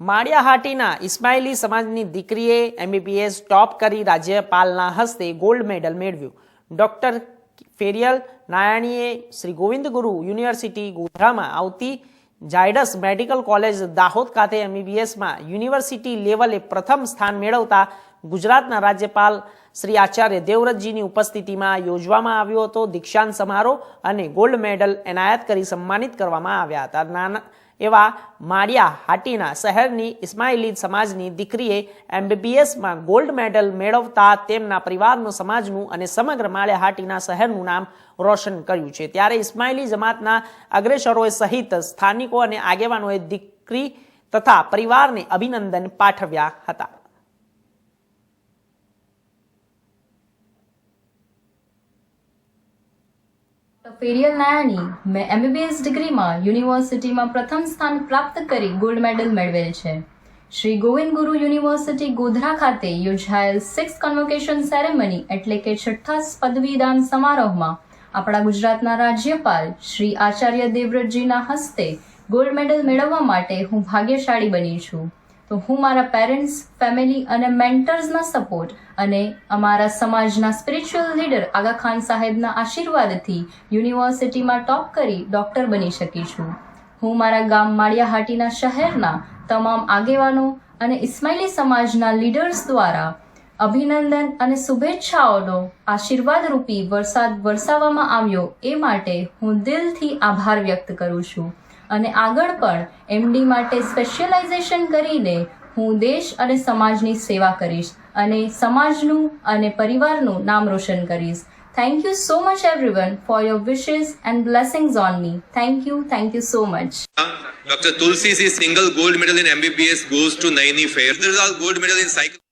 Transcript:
માળિયાહાટીના ઇસ્માઇલી સમાજની દીકરીએ એમબીબીએસ ટોપ કરી રાજ્યપાલના હસ્તે ગોલ્ડ મેડલ મેળવ્યું. ડોક્ટર ફેરિયલ નારાયણીએ શ્રી ગોવિંદ ગુરુ યુનિવર્સિટી ગોધરામાં આવતી ઝાયડસ મેડિકલ કોલેજ દાહોદ ખાતે એમબીબીએસમાં યુનિવર્સિટી લેવલે પ્રથમ સ્થાન મેળવતા ગુજરાતના રાજ્યપાલ શ્રી આચાર્ય દેવવ્રતજીની ઉપસ્થિતિમાં યોજવામાં આવ્યો હતો. દીક્ષાંત સમારોહ અને ગોલ્ડ મેડલ એનાયત કરી સન્માનિત કરવામાં આવ્યા હતા. નાના એવા માળિયા હાટીના શહેરની ઇસ્માઇલી સમાજની દીકરીએ એમબીબીએસમાં ગોલ્ડ મેડલ મેળવતા તેમના પરિવારનું, સમાજનું અને સમગ્ર માળિયા હાટીના શહેરનું નામ રોશન કર્યું છે. ત્યારે ઇસ્માઇલી જમાતના અગ્રેસરોએ સહિત સ્થાનિકો અને આગેવાનોએ દીકરી તથા પરિવારને અભિનંદન પાઠવ્યા હતા. ફેરિયલ નાયાની મેં એમબીબીએસ ડિગ્રીમાં યુનિવર્સિટીમાં પ્રથમ સ્થાન પ્રાપ્ત કરી ગોલ્ડ મેડલ મેળવેલ છે. શ્રી ગોવિંદ ગુરુ યુનિવર્સિટી ગોધરા ખાતે યોજાયેલ સિક્સ કન્વોકેશન સેરેમની એટલે કે છઠ્ઠા પદવીદાન સમારોહમાં આપણા ગુજરાતના રાજ્યપાલ શ્રી આચાર્ય દેવવ્રતજીના હસ્તે ગોલ્ડ મેડલ મેળવવા માટે હું ભાગ્યશાળી બની છું. તો હું મારા પેરેન્ટ્સ ફેમિલી અને મેન્ટર્સના સપોર્ટ અને અમારા સમાજના સ્પિરિચ્યુઅલ લીડર આગા ખાન સાહેબના આશીર્વાદથી યુનિવર્સિટીમાં ટોપ કરી ડૉક્ટર બની શકી છું. હું મારા ગામ માળિયાહાટીના શહેરના તમામ આગેવાનો અને ઇસ્માઇલી સમાજના લીડર્સ દ્વારા અભિનંદન અને શુભેચ્છાઓનો આશીર્વાદ રૂપી વરસાદ વરસાવવામાં આવ્યો એ માટે હું દિલથી આભાર વ્યક્ત કરું છું. અને આગળ પણ એમડી માટે સ્પેશિયલાઇઝેશન કરીને હું દેશ અને સમાજની સેવા કરીશ અને સમાજનું અને પરિવારનું નામ રોશન કરીશ. Thank you so much everyone for your wishes and blessings on me thank you thank you so much Tulsi Tulsi single gold medal in MBBS goes to Naini fair gold medal in cycle.